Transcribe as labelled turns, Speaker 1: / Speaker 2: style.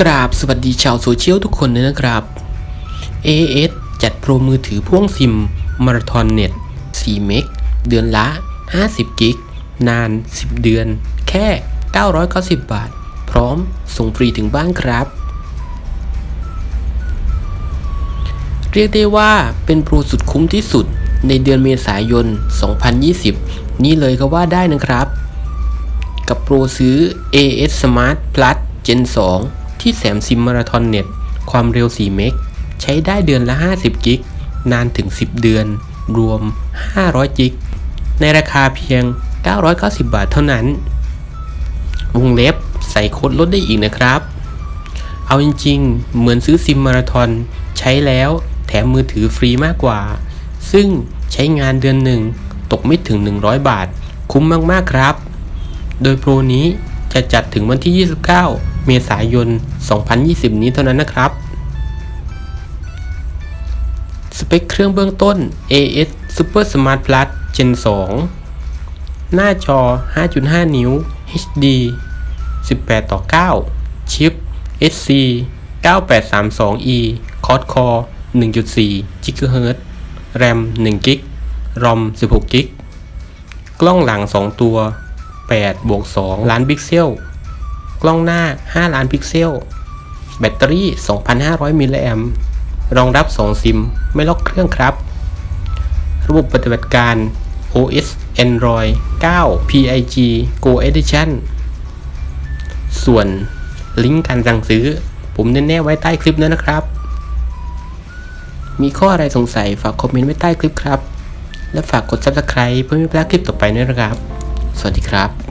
Speaker 1: กราบสวัสดีชาวโซเชียลทุกคนเลยนะครับ AS จัดโปรมือถือพ่วงซิมมาราธอนเน็ต 4 เมก เดือนละ 50 กิก นาน 10 เดือน แค่ 990 บาท พร้อมส่งฟรีถึงบ้านครับ เรียกได้ว่าเป็นโปรสุดคุ้มที่สุดในเดือนเมษายน 2020 นี่เลยก็ว่าได้นะครับ กับโปรซื้อ AS Smart Plus Gen 2 ที่แสมซิมมาราธอนเน็ต ความเร็ว 4 เมก ใช้ได้เดือนละ 50 กิก นานถึง 10 เดือน รวม 500 กิก ในราคาเพียง 990 บาทเท่านั้น วงเล็บใส่โค้ดลดได้อีกนะครับ เอาจริงๆ เหมือนซื้อซิมมาราธอนใช้แล้วแถมมือถือฟรีมากกว่า ซึ่งใช้งานเดือนหนึ่งตกไม่ถึง 100 บาท คุ้มมากๆครับ โดยโปรนี้จะจัดถึงวันที่ 29 เมษายน 2020 นี้เท่านั้นนะครับ สเปคเครื่องเบื้องต้น AS Super Smart Plus Gen 2 หน้าจอ 5.5 นิ้ว HD 18ต่อ9 ชิป SC 9832E Quad Core 1.4 GHz RAM 1 g b ROM 16 g b กล้องหลัง 2 ตัว8บวก2ล้านพิกเซล กล้องหน้า 5 ล้านพิกเซล แบตเตอรี่ 2,500 มิลลิแอมรองรับ 2 ซิม ไม่ล็อกเครื่องครับ ระบบปฏิบัติการ OS Android 9 PIG Go Edition ส่วนลิงก์การสั่งซื้อ ผมแน่ๆไว้ใต้คลิปนั้นนะครับ มีข้ออะไรสงสัยฝากคอมเมนต์ไว้ใต้คลิปครับ และฝากกด subscribe เพื่อไม่พลาดคลิปต่อไปด้วยนะครับ สวัสดีครับ